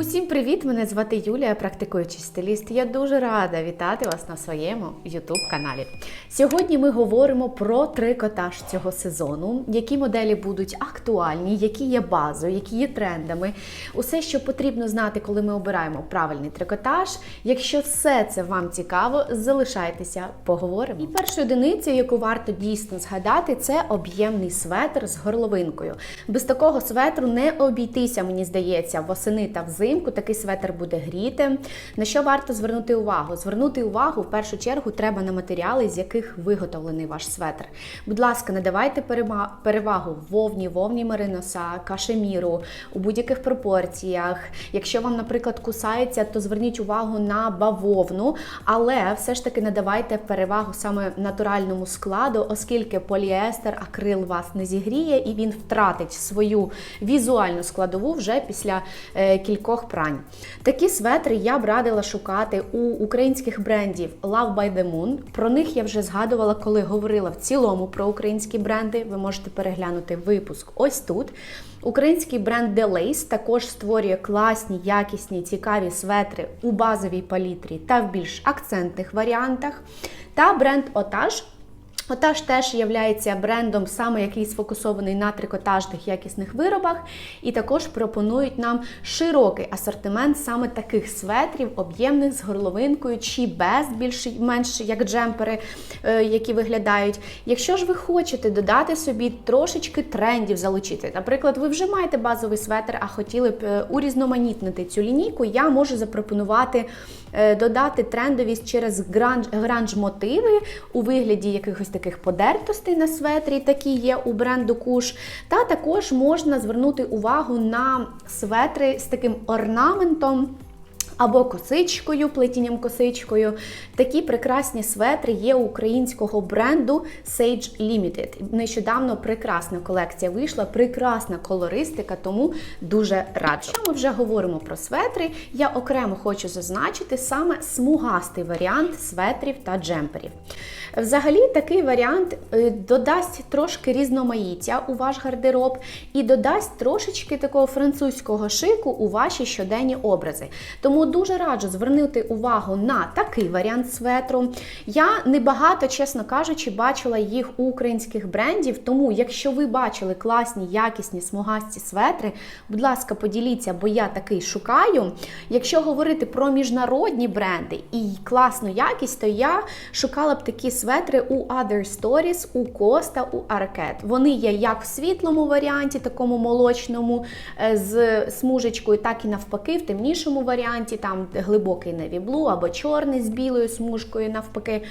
Усім привіт! Мене звати Юлія, практикуючий стиліст. Я дуже рада вітати вас на своєму youtube каналі. Сьогодні ми говоримо про трикотаж цього сезону, які моделі будуть актуальні, які є базою, які є трендами. Усе, що потрібно знати, коли ми обираємо правильний трикотаж. Якщо все це вам цікаво, залишайтеся, поговоримо. І першою одиницею, яку варто дійсно згадати, це об'ємний светр з горловинкою. Без такого светру не обійтися, мені здається, восени та взимку такий светр буде гріти. На що варто звернути увагу? Звернути увагу в першу чергу треба на матеріали, з яких виготовлений ваш светр. Будь ласка, не давайте перема- перевагу вовні, вовні мериноса, кашеміру у будь-яких пропорціях. Якщо вам, наприклад, кусається, то зверніть увагу на бавовну, але все ж таки не давайте перевагу саме натуральному складу, оскільки поліестер, акрил вас не зігріє і він втратить свою візуальну складову вже після е, кількох прань. Такі светри я б радила шукати у українських брендів Love by the Moon. Про них я вже згадувала, коли говорила в цілому про українські бренди. Ви можете переглянути випуск ось тут. Український бренд Delace також створює класні, якісні, цікаві светри у базовій палітрі та в більш акцентних варіантах. Та бренд Otage Отаж теж є брендом, саме який сфокусований на трикотажних якісних виробах, і також пропонують нам широкий асортимент саме таких светрів, об'ємних з горловинкою чи без більш-менш як джемпери, е, які виглядають. Якщо ж ви хочете додати собі трошечки трендів залучити, наприклад, ви вже маєте базовий светр, а хотіли б е, урізноманітнити цю лінійку, я можу запропонувати додати трендовість через гранж, гранж-мотиви у вигляді якихось таких подертостей на светрі, такі є у бренду Куш. Та також можна звернути увагу на светри з таким орнаментом. Або косичкою, плетінням косичкою. Такі прекрасні светри є у українського бренду Sage Limited. Нещодавно прекрасна колекція вийшла, прекрасна колористика, тому дуже раджу. Ми вже говоримо про светри, я окремо хочу зазначити саме смугастий варіант светрів та джемперів. Взагалі, такий варіант е, додасть трошки різноманіття у ваш гардероб і додасть трошечки такого французького шику у ваші щоденні образи. Тому дуже раджу звернути увагу на такий варіант светру. Я небагато, чесно кажучи, бачила їх у українських брендів. Тому, якщо ви бачили класні, якісні смугасті светри, будь ласка, поділіться, бо я такий шукаю. Якщо говорити про міжнародні бренди і класну якість, то я шукала б такі светри у Other Stories, у Costa, у Arket. Вони є як в світлому варіанті, такому молочному, е, з смужечкою, так і навпаки, в темнішому варіанті, там глибокий blue або чорний з білою смужкою навпаки.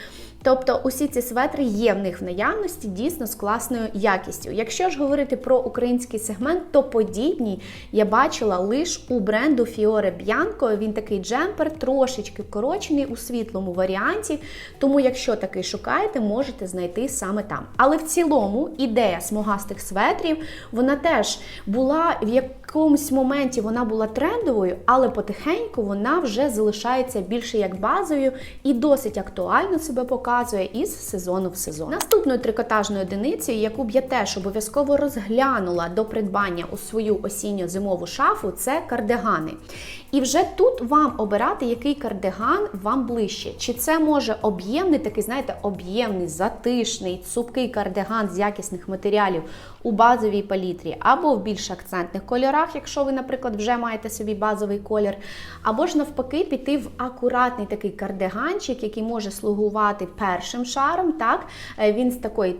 Тобто усі ці светри є в них в наявності дійсно з класною якістю. Якщо ж говорити про український сегмент, то подібні я бачила лише у бренду Fiore Bianco. Він такий джемпер, трошечки вкорочений у світлому варіанті. Тому, якщо такий шукаєте, можете знайти саме там. Але в цілому ідея смугастих светрів, вона теж була в якомусь моменті вона була трендовою, але потихеньку вона вже залишається більше як базою і досить актуально себе показує із сезону в сезон. Наступною трикотажною одиницею, яку б я теж обов'язково розглянула до придбання у свою осінньо-зимову шафу, це кардигани. І вже тут вам обирати, який кардиган вам ближче. Чи це може об'ємний, такий, знаєте, об'ємний, затишний, цупкий кардиган з якісних матеріалів у базовій палітрі, або в більш акцентних кольорах, якщо ви, наприклад, вже маєте собі базовий колір, або ж навпаки піти в акуратний такий кардиганчик, який може слугувати першим шаром. так, Е, Він з такої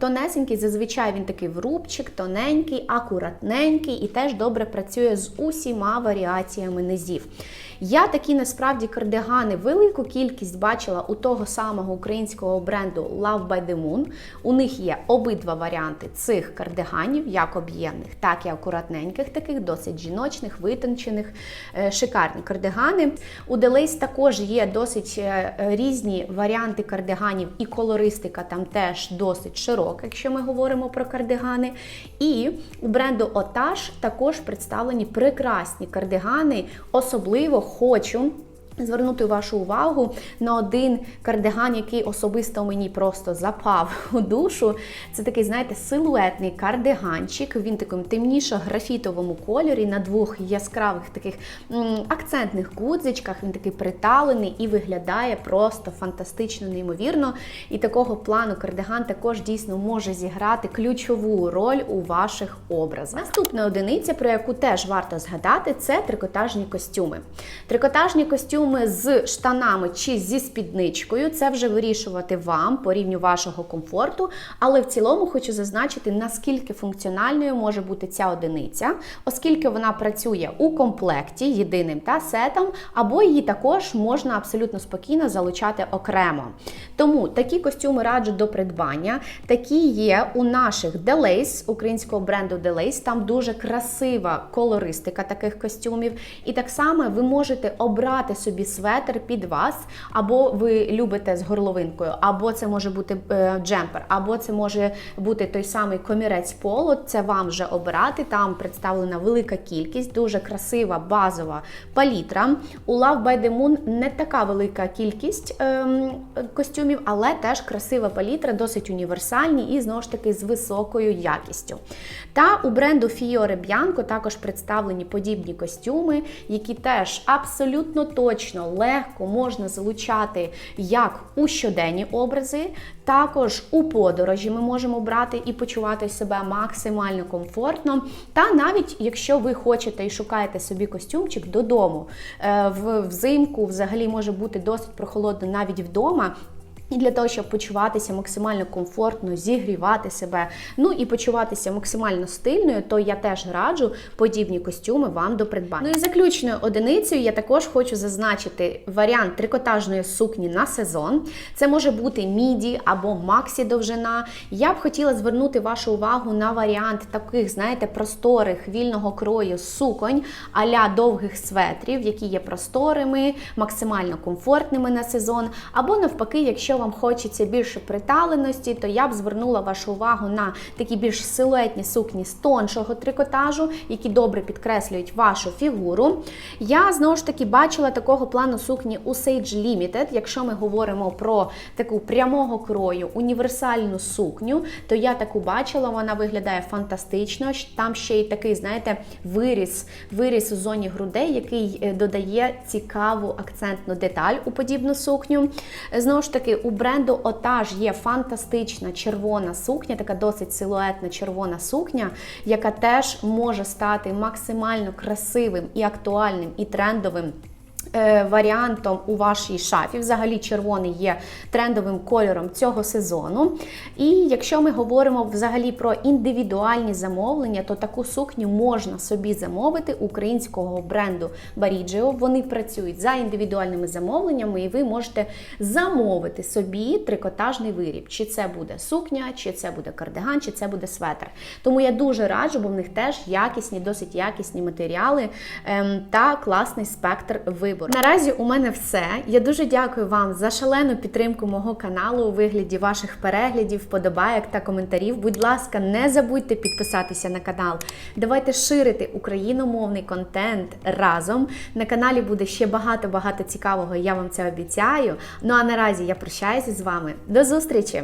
тонесенький, зазвичай він такий врубчик, тоненький, акуратненький і теж добре працює з усіма варіаціями низів. Я такі насправді кардигани велику кількість бачила у того самого українського бренду Love by the Moon. У них є обидва варіанти цих кардиганів, як об'ємних, так і акуратненьких, таких досить жіночних, витончених, е, шикарні кардигани. У Delace також є досить е, різні варіанти кардиганів, і колористика там теж досить широка, якщо ми говоримо про кардигани. І у бренду Otage також представлені прекрасні кардигани, особливо хочу Звернути вашу увагу на один кардиган, який особисто мені просто запав у душу. Це такий, знаєте, силуетний кардиганчик. Він такому темніше-графітовому кольорі на двох яскравих таких акцентних гудзичках. Він такий приталений і виглядає просто фантастично, неймовірно. І такого плану кардиган також дійсно може зіграти ключову роль у ваших образах. Наступна одиниця, про яку теж варто згадати, це трикотажні костюми. Трикотажні костюми з штанами чи зі спідничкою. Це вже вирішувати вам по рівню вашого комфорту. Але в цілому хочу зазначити, наскільки функціональною може бути ця одиниця, оскільки вона працює у комплекті єдиним та сетом, або її також можна абсолютно спокійно залучати окремо. Тому такі костюми раджу до придбання. Такі є у наших Delays, українського бренду Delays. Там дуже красива колористика таких костюмів. І так само ви можете обрати собі светр під вас, або ви любите з горловинкою, або це може бути е, джемпер, або це може бути той самий комірець поло. Це вам вже обирати. Там представлена велика кількість, дуже красива базова палітра. У Love by the Moon не така велика кількість ем, костюмів, але теж красива палітра, досить універсальні і знову ж таки з високою якістю. Та у бренду Fiore Bianco також представлені подібні костюми, які теж абсолютно точно легко можна залучати як у щоденні образи, також у подорожі ми можемо брати і почувати себе максимально комфортно. Та навіть якщо ви хочете і шукаєте собі костюмчик додому, е, взимку взагалі може бути досить прохолодно навіть вдома. І для того, щоб почуватися максимально комфортно, зігрівати себе, ну і почуватися максимально стильною, то я теж раджу подібні костюми вам до придбання. Ну і заключною одиницею я також хочу зазначити варіант трикотажної сукні на сезон. Це може бути міді або максі довжина. Я б хотіла звернути вашу увагу на варіант таких, знаєте, просторих вільного крою суконь аля довгих светрів, які є просторими, максимально комфортними на сезон, або навпаки, якщо вам хочеться більше приталеності, то я б звернула вашу увагу на такі більш силуетні сукні з тоншого трикотажу, які добре підкреслюють вашу фігуру. Я знову ж таки бачила такого плану сукні у Sage Limited. Якщо ми говоримо про таку прямого крою, універсальну сукню, то я таку бачила, вона виглядає фантастично. Там ще й такий, знаєте, виріс, виріс у зоні грудей, який е, додає цікаву акцентну деталь у подібну сукню. Знову ж таки, у бренду Отаж є фантастична червона сукня, така досить силуетна червона сукня, яка теж може стати максимально красивим і актуальним і трендовим. Е, Варіантом у вашій шафі, взагалі червоний є трендовим кольором цього сезону. І якщо ми говоримо взагалі про індивідуальні замовлення, то таку сукню можна собі замовити українського бренду Barigio. Вони працюють за індивідуальними замовленнями, і ви можете замовити собі трикотажний виріб. Чи це буде сукня, чи це буде кардиган, чи це буде светр. Тому я дуже раджу, бо в них теж якісні, досить якісні матеріали ем, та класний спектр вибору. Наразі у мене все. Я дуже дякую вам за шалену підтримку мого каналу у вигляді ваших переглядів, вподобайок та коментарів. Будь ласка, не забудьте підписатися на канал. Давайте ширити україномовний контент разом. На каналі буде ще багато-багато цікавого, я вам це обіцяю. Ну а наразі я прощаюся з вами. До зустрічі!